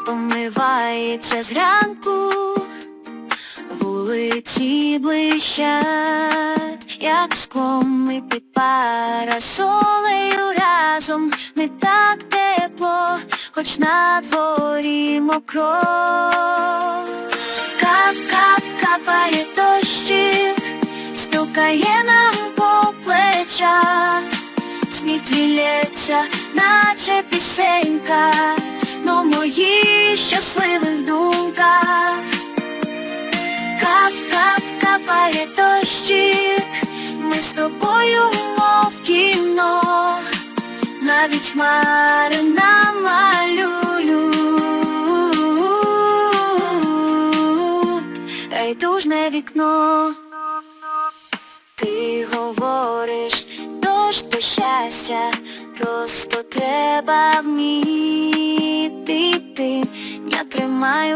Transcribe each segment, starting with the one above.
місто мивається зранку, вулиці блищать, як склом ми під парасолею разом. Не так тепло, хоч на дворі мокро. Кап, кап, капає дощик, стукає нам по плечах, сніг твілється, наче пісенька, но моїх щасливих думках. Кап, кап, капає дощик, ми з тобою, мов кіно, навіть хмари намалюю, райдужне вікно. Ти говориш, дощ то щастя, просто треба вміти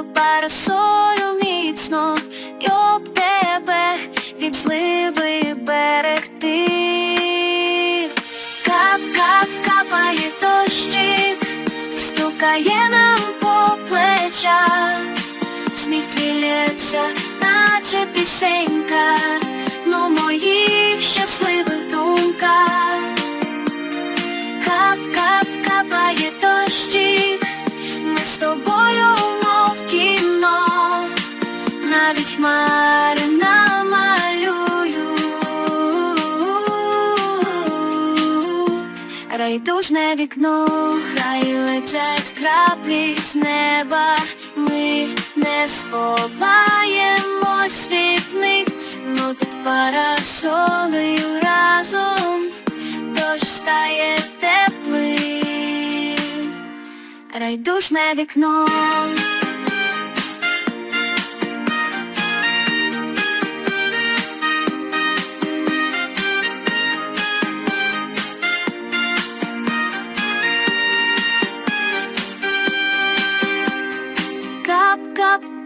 тримаю парасолю міцно і об тебе від зливи берегти. Кап, кап, капає дощик, стукає нам по плечах, сміх твіляться наче пісенька, навіть хмари намалюю. Райдужне вікно, хай летять краплі з неба, ми не сховаємось від них, ну під парасолею разом дощ стає теплим, райдужне вікно.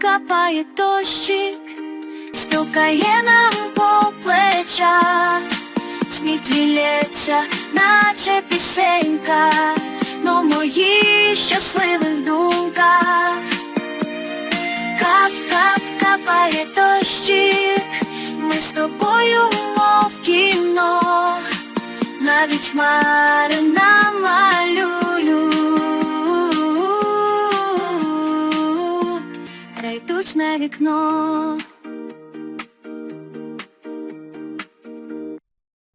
Капає дощик, стукає нам по плечах, сніг твілється, наче пісенька, но моїх щасливих думках. Кап, кап, капає дощик, ми з тобою, мов кіно, навіть хмари зручне вікно.